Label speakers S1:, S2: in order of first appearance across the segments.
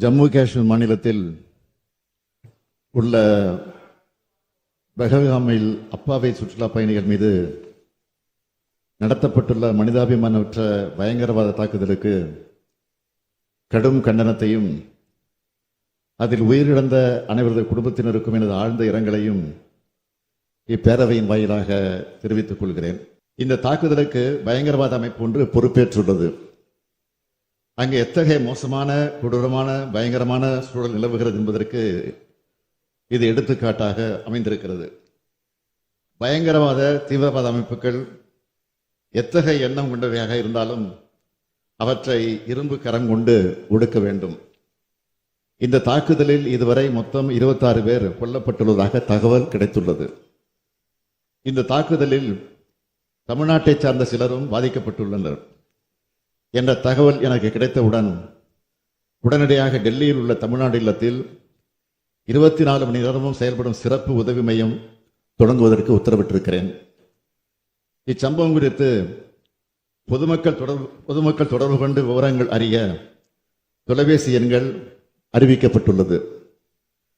S1: ஜம்மு காஷ்மீர் மாநிலத்தில் உள்ள பெஹல்காமில் அப்பாவை சுற்றுலா பயணிகள் மீது நடத்தப்பட்டுள்ள மனிதாபிமானமற்ற பயங்கரவாத தாக்குதலுக்கு கடும் கண்டனத்தையும் அதில் உயிரிழந்த அனைவரது குடும்பத்தினருக்கும் எனது ஆழ்ந்த இரங்கலையும் இப்பேரவையின் வாயிலாக தெரிவித்துக் கொள்கிறேன். இந்த தாக்குதலுக்கு பயங்கரவாத அமைப்பு ஒன்று பொறுப்பேற்றுள்ளது. அங்கு எத்தகைய மோசமான கொடூரமான பயங்கரமான சூழல் நிலவுகிறது என்பதற்கு இது எடுத்துக்காட்டாக அமைந்திருக்கிறது. பயங்கரவாத தீவிரவாத அமைப்புகள் எத்தகைய எண்ணம் கொண்டவையாக இருந்தாலும் அவற்றை இரும்பு கரம் கொண்டு ஒடுக்க வேண்டும். இந்த தாக்குதலில் இதுவரை மொத்தம் 26 பேர் கொல்லப்பட்டுள்ளதாக தகவல் கிடைத்துள்ளது. இந்த தாக்குதலில் தமிழ்நாட்டை சார்ந்த சிலரும் பாதிக்கப்பட்டுள்ளனர். என்ற தகவல் எனக்கு கிடைத்தவுடன் உடனடியாக டெல்லியில் உள்ள தமிழ்நாடு இல்லத்தில் இருபத்தி நாலு மணி நேரமும் செயல்படும் சிறப்பு உதவி மையம் தொடங்குவதற்கு உத்தரவிட்டிருக்கிறேன். இச்சம்பவம் குறித்து பொதுமக்கள் தொடர்பு பொதுமக்கள் தொடர்பு கொண்டு விவரங்கள் அறிய தொலைபேசி எண்கள் அறிவிக்கப்பட்டுள்ளது.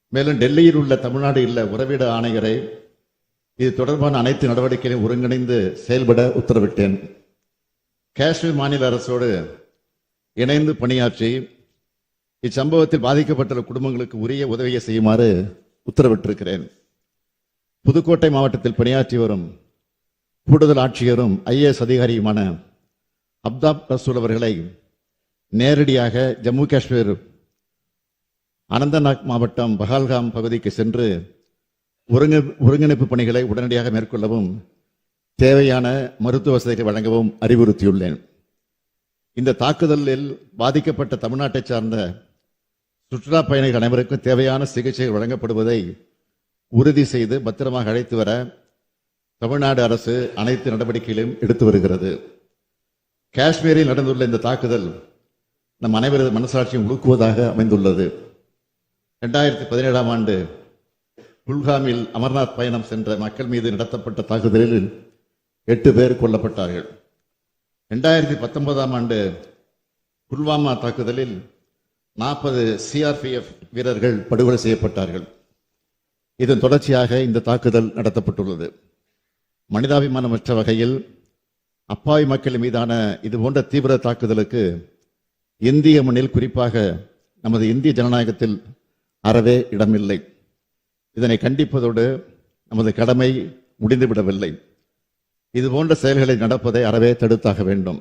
S1: மேலும் டெல்லியில் உள்ள தமிழ்நாடு இல்ல உறவிட ஆணையரை இது தொடர்பான அனைத்து நடவடிக்கைகளையும் ஒருங்கிணைந்து செயல்பட உத்தரவிட்டேன். காஷ்மீர் மாநில அரசோடு இணைந்து பணியாற்றி இச்சம்பவத்தில் பாதிக்கப்பட்டுள்ள குடும்பங்களுக்கு உரிய உதவியை செய்யுமாறு உத்தரவிட்டிருக்கிறேன். புதுக்கோட்டை மாவட்டத்தில் பணியாற்றி வரும் கூடுதல் ஆட்சியரும் ஐஏஎஸ் அதிகாரியுமான அப்தாப் ரசூல் அவர்களை நேரடியாக ஜம்மு காஷ்மீர் அனந்தநாக் மாவட்டம் பஹால்காம் பகுதிக்கு சென்று ஒருங்கி ஒருங்கிணைப்பு பணிகளை உடனடியாக மேற்கொள்ளவும் தேவையான மருத்துவ வசதிகளை வழங்கவும் அறிவுறுத்தியுள்ளேன். இந்த தாக்குதலில் பாதிக்கப்பட்ட தமிழ்நாட்டை சார்ந்த சுற்றுலா பயணிகள் அனைவருக்கும் தேவையான சிகிச்சை வழங்கப்படுவதை உறுதி செய்து பத்திரமாக அழைத்து வர தமிழ்நாடு அரசு அனைத்து நடவடிக்கைகளையும் எடுத்து வருகிறது. காஷ்மீரில் நடந்துள்ள இந்த தாக்குதல் நம் அனைவரது மனசாட்சியும் உழுக்குவதாக அமைந்துள்ளது. ரெண்டாயிரத்தி பதினேழாம் ஆண்டு குல்காமில் அமர்நாத் பயணம் சென்ற மக்கள் மீது நடத்தப்பட்ட தாக்குதலில் எட்டு பேர் கொல்லப்பட்டார்கள். ரெண்டாயிரத்தி பத்தொன்பதாம் ஆண்டு புல்வாமா தாக்குதலில் நாற்பது சிஆர்பிஎஃப் வீரர்கள் படுகொலை செய்யப்பட்டார்கள். இதன் தொடர்ச்சியாக இந்த தாக்குதல் நடத்தப்பட்டுள்ளது. மனிதாபிமானமற்ற வகையில் அப்பாவி மக்கள் மீதான இது போன்ற தீவிர தாக்குதலுக்கு இந்திய மண்ணில் குறிப்பாக நமது இந்திய ஜனநாயகத்தில் அறவே இடமில்லை. இதனை கண்டிப்பதோடு நமது கடமை முடிந்துவிடவில்லை. இது போன்ற செயல்களை நடப்பதை அறவே தடுத்தாக வேண்டும்.